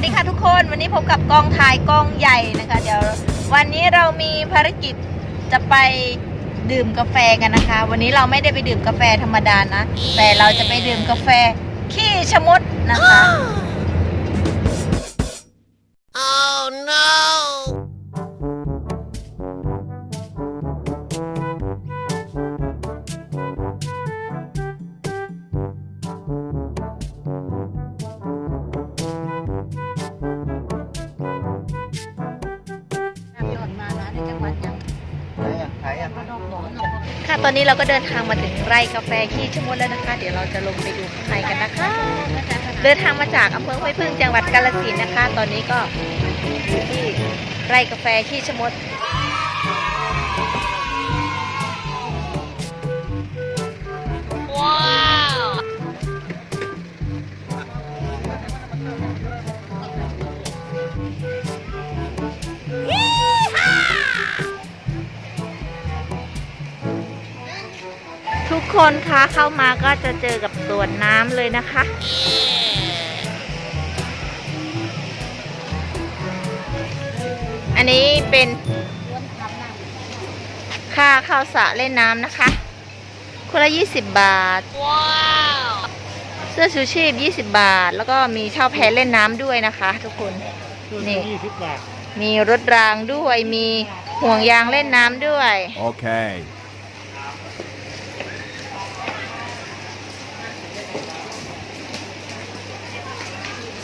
วัสดีค่ะทุกคนวันนี้พบกับกองถ่ายกองใหญ่นะคะ เดี๋ยววันนี้เรามีภารกิจจะไปดื่มกาแฟกันนะคะ วันนี้เราไม่ได้ไปดื่มกาแฟธรรมดานะ แต่เราจะไปดื่มกาแฟขี้ชะมดนะคะ ค่ะ ตอนนี้เราก็เดินทางมาถึงไร่กาแฟขี้ชะมดแล้วนะคะ เดี๋ยวเราจะลงไปดูข้างในกันนะคะ เดินทางมาจากอำเภอห้วยพึ่งจังหวัดกาฬสินธุ์นะคะ ตอนนี้ก็อยู่ที่ไร่กาแฟขี้ชะมดว้า ทุกคนคะเข้ามาก็จะเจอกับสวนน้ำเลยนะคะ อันนี้เป็นค่าเข้าสระเล่นน้ำนะคะ คนละ20 บาท Wow! เสื้อชูชีพ 20 บาท แล้วก็มีเช่าแพเล่นน้ำด้วยนะคะ ทุกคนนี่ยี่สิบบาทมีรถรางด้วยมีห่วงยางเล่นน้ำด้วย Okay.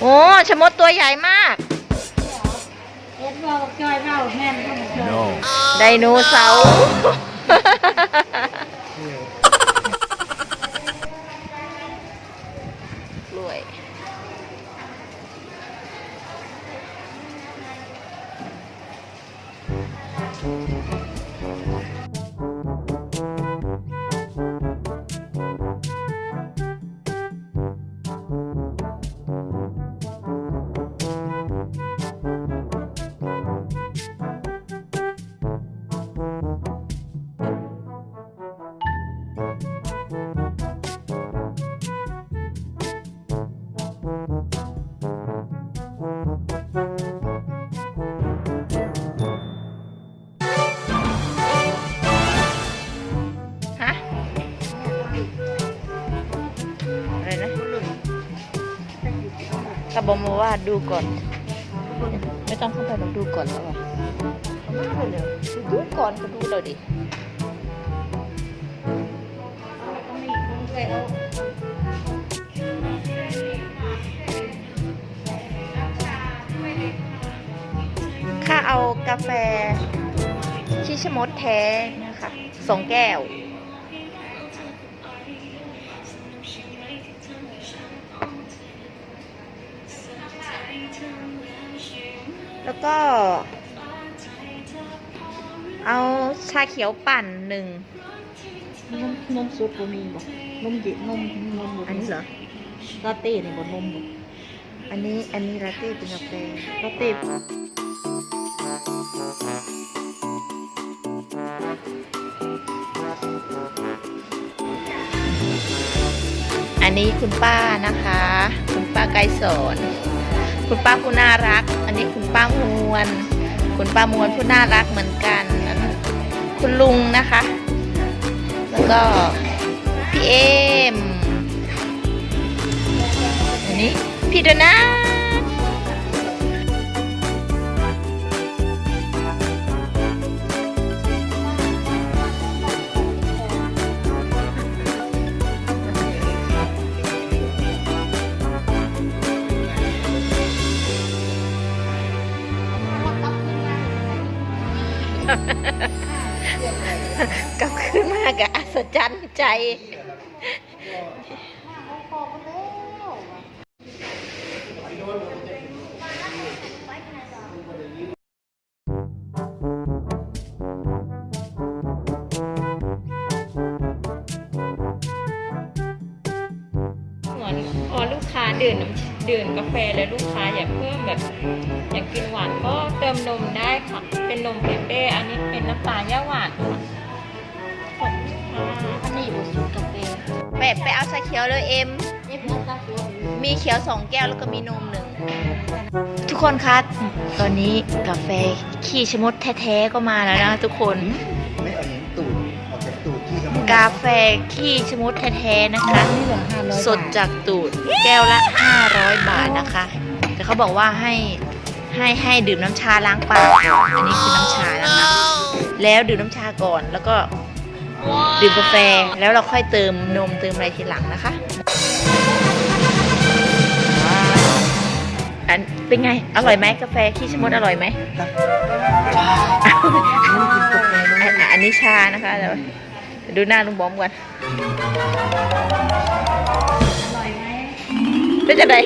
โอ้ชะมดตัวใหญ่มาก No. ไดโนเสาร์ บอกมาว่าดูก่อน ไม่ต้องเข้าไปเราดูก่อนแล้วอะเอามาเลยเดี๋ยวดูก่อนก็ดูเราดิค่าเอากาแฟ ชิชะมดแท้นะคะสองแก้ว แล้วก็ เอาชาเขียวปั่นหนึ่งนมนมสดบ่มีบ่นมเย็นนมนมบ่อันนี้เหรอลาเต้นี่บ่นมบ่อันนี้อันนี้ลาเต้เป็นกาแฟลาเต้อันนี้คุณป้านะคะ คุณป้าไกรสอน คุณป้าผู้น่ารัก อันนี้คุณป้ามวล คุณป้ามวลผู้น่ารักเหมือนกันนั้นคุณลุงนะคะ แล้วก็พี่เอม อันนี้พี่โดนัท กลับขึ้นมากะอัศจรรย์ใจ ดื่มกาแฟแล้วลูกค้าอยากเพิ่มแบบอยากกินหวานก็เติมนมได้ค่ะ เป็นนมเปเป้อันนี้เป็นน้ำตาลย่าหวานค่ะขอบคุณค่ะอันนี้บ่สูตรกาแฟไปไปเอาชาเขียวเลยเอ็ม เอ๊ะเพิ่นซะตัวมีเขียวสองแก้วแล้วก็มีนมหนึ่งทุกคนคะตอนนี้กาแฟขี้ชะมดแท้ๆก็มาแล้วนะทุกคน กตูดที่กำลังกาแฟขี้ชะมดแท้ๆนะคะ นี่เหลือห้าร้อยสดจากตูดแก้วละ 500 บาทนะคะ แต่เขาบอกว่าให้ให้ให้ดื่มน้ำชาล้างปากก่อนอันนี้คือน้ำชานะคะ แล้วดื่มน้ำชาก่อนแล้วก็ดื่มกาแฟแล้วเราค่อยเติมนมเติมอะไรทีหลังนะคะ อันเป็นไง อร่อยไหมกาแฟขี้ชะมดอร่อยไหมอันอันนี้ชานะคะเดี๋ยวดูหน้าลุงบอมก่อนเป็นจะไง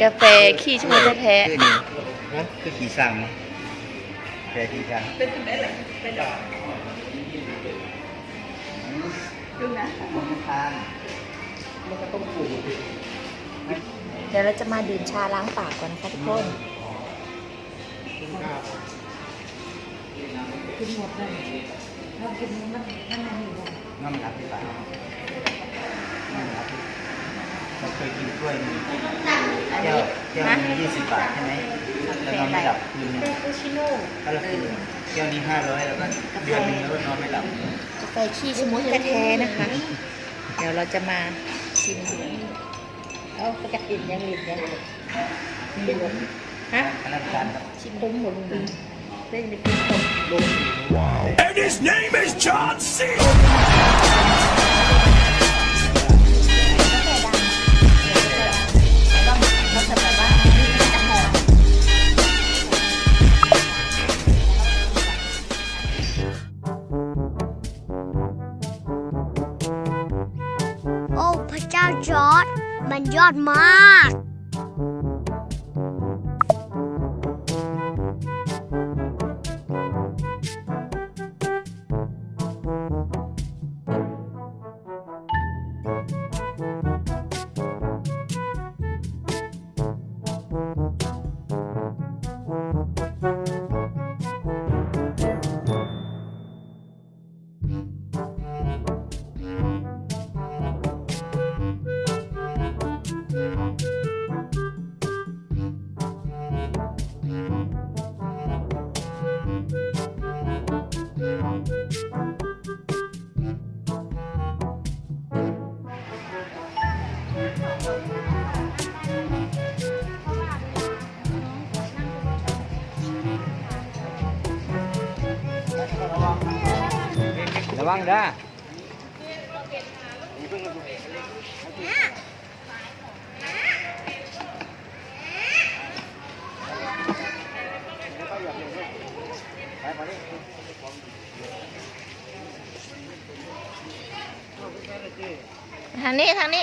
กาแฟขี้ชะมดแท้คือนี่นะคือขี่สั่งแต่ขี่สั่งดูนะทานมันก็ต้องปลูกๆเดี๋ยวเราจะมาดื่มชาล้างปากก่อนนะคะทุกคน กินหมดเลยถ้ากินมันมันมันอยู่บ่น้ำหนักที่ปากน้ำหนักเราเคยกินกล้วยนี่แก้วแก้วนี้ยี่สิบบาทใช่ไหมแล้วนอนไม่หลับคืนนึงเปปูชิโน่ก็ละคืนแก้วนี้ห้าร้อยแล้วก็เดือนหนึงแล้วก็นอนไม่หลับกาแฟขี้ชะมดแท้นะคะ เดี๋ยวเราจะมาชิมเอากระตินยังหลิบยังหลิบฮะอันนั้นการครับชิมผมหมดเลย เล่นไปกินผม And his name is John C. เขาจะแบบว่าจะหอมโอ้พระเจ้าจอร์ดมันยอดมาก ระวังด้ทางนี้ ทางนี้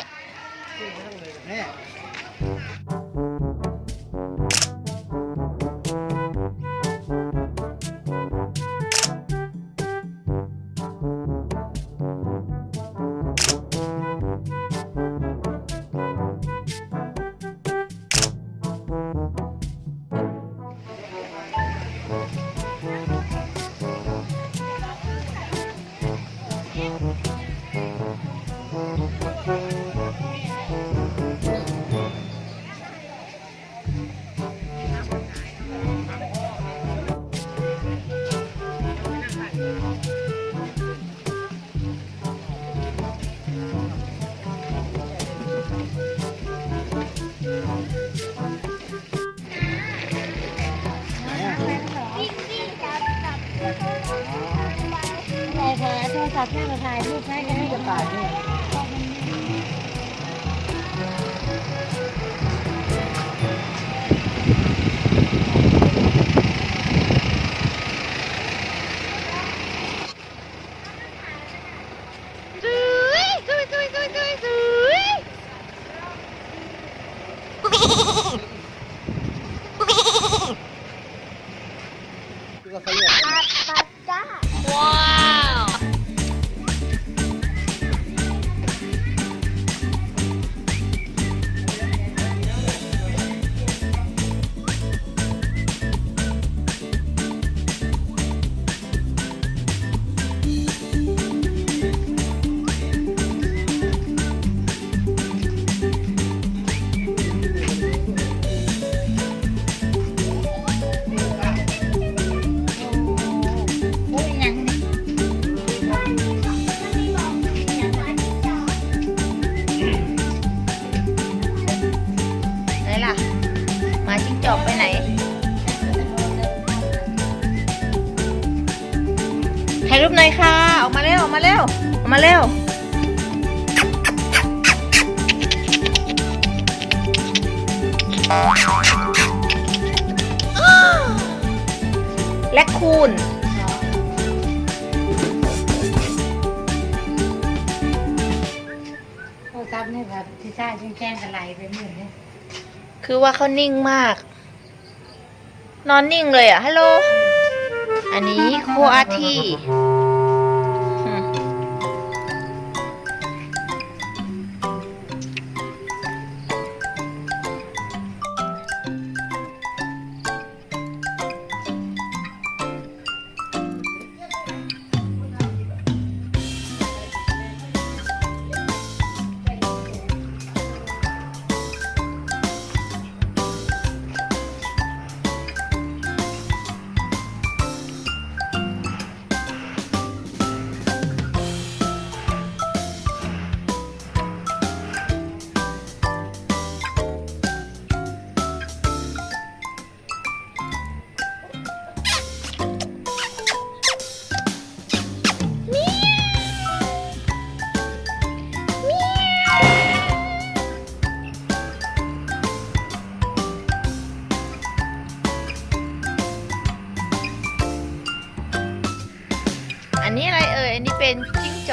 และคูณโทรศัพท์นี่แบบที่ใช่แจ้งกันไหลไปหมื่นเนี่ยคือว่าเขานิ่งมาก นอนนิ่งเลยอะฮัลโหล อันนี้โคอาที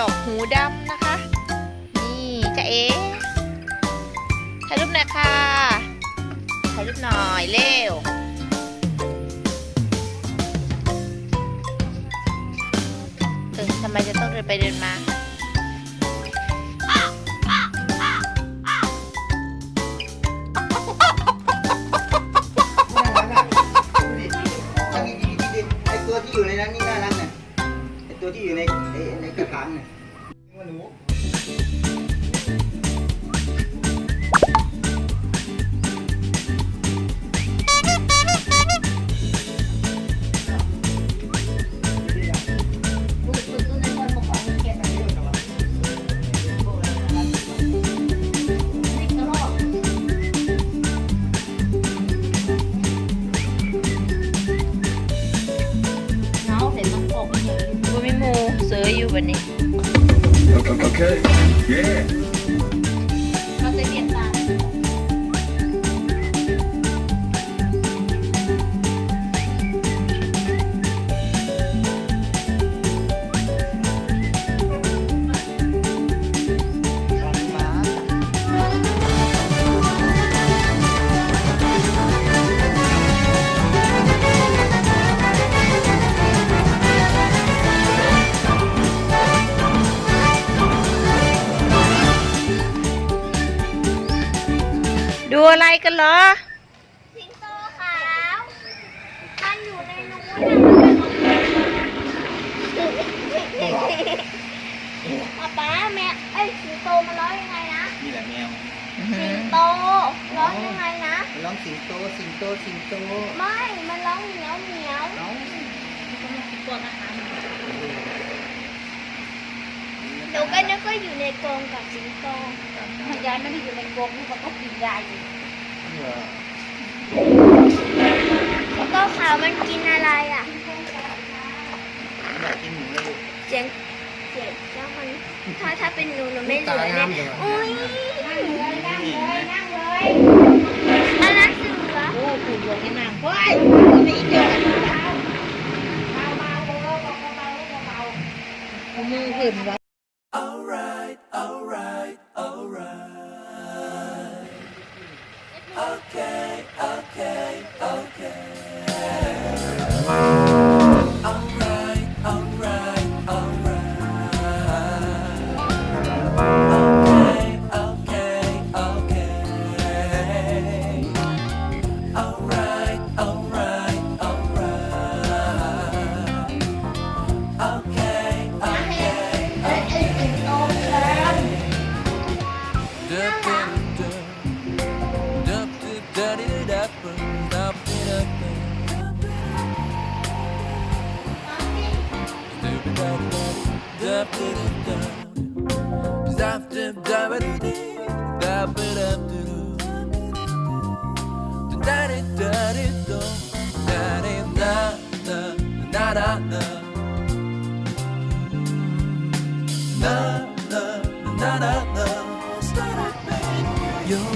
อกหูดำนะคะ นี่จะเอ๋ถ่ายรูปหน่อยค่ะถ่ายรูปหน่อยเร็วเออทำไมจะต้องเดินไปเดินมาไอตัวที่อยู่ในนั้นนี่น่ารักนะไอตัวที่อยู่ในในกระถางเนี่ย หนูเงาเสร็จต้องปกเยอะบูมิมูเสืออยู่วันนี้ Okay. Yeah. โตสิงโตไม่ มันร้องเหมียวเหมียวเอ้าตัวนะคะหนูก็นึกว่าอยู่ในกรงกับสิงโตยายไม่ได้อยู่ในกรงนี่มันก็กินยายอยู่เหรอแล้วก็ขาวมันกินอะไรอะผมอยากกินหนูเลยลูกเสียงเสียงแล้วมันถ้าถ้าเป็นหนูหนูไม่เหลือเนี่ยอุ้ย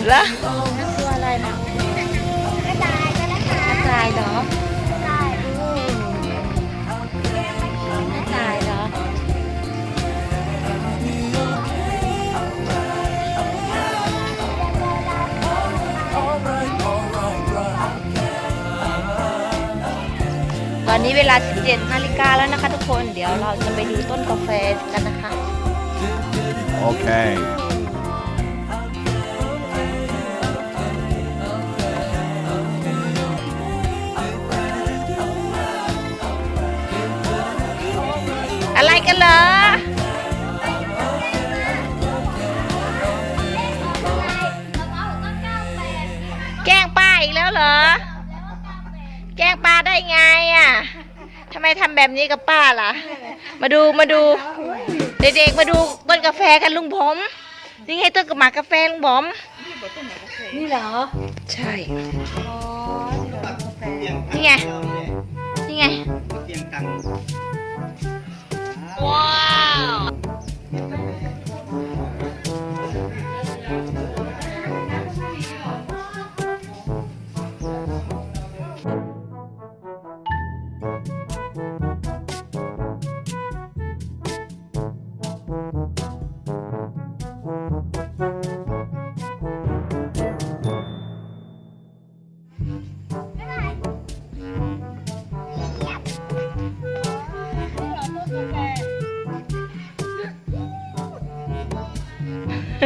แล้วตัวอะไรนะกระต่ายกันนะคะตายเหรอกระต่ายตายเหรอตอนนี้เวลา 17นาฬิกาแล้วนะคะทุกคน เดี๋ยวเราจะไปดูต้นกาแฟกันนะคะ Okay. กันเหรอแกล้งป้าอีกแล้วเหรอ แกล้งป้าได้ไงอะทำไมทำแบบนี้กับป้าล่ะ มาดูมาดู เด็กๆมาดูต้นกาแฟกันลุงผมนี่ไงต้นกระหมากกาแฟลุงผมนี่เหรอ ใช่อ๋อนี่เหรอกาแฟนี่ไงนี่ไงเตียงตัง Wow!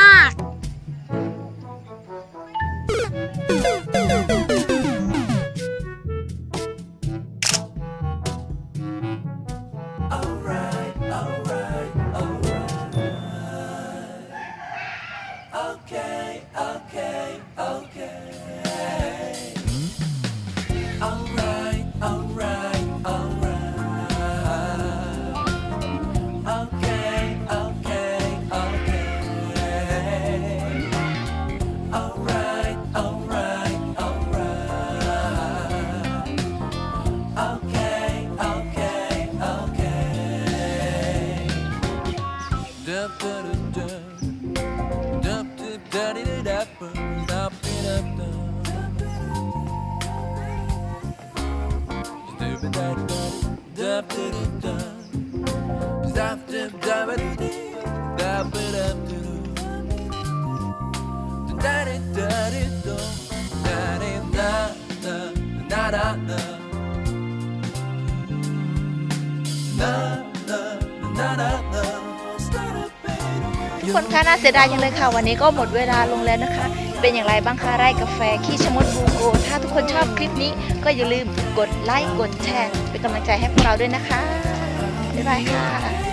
ก but คนคะน่าเสียดายจังเลยค่ะ วันนี้ก็หมดเวลาลงแล้วนะคะ เป็นอย่างไรบ้างคะไร่กาแฟขี้ชะมดบูโก ถ้าทุกคนชอบคลิปนี้ก็อย่าลืมกดไลค์กดแชร์เป็นกำลังใจให้พวกเราด้วยนะคะบ๊ายบายค่ะ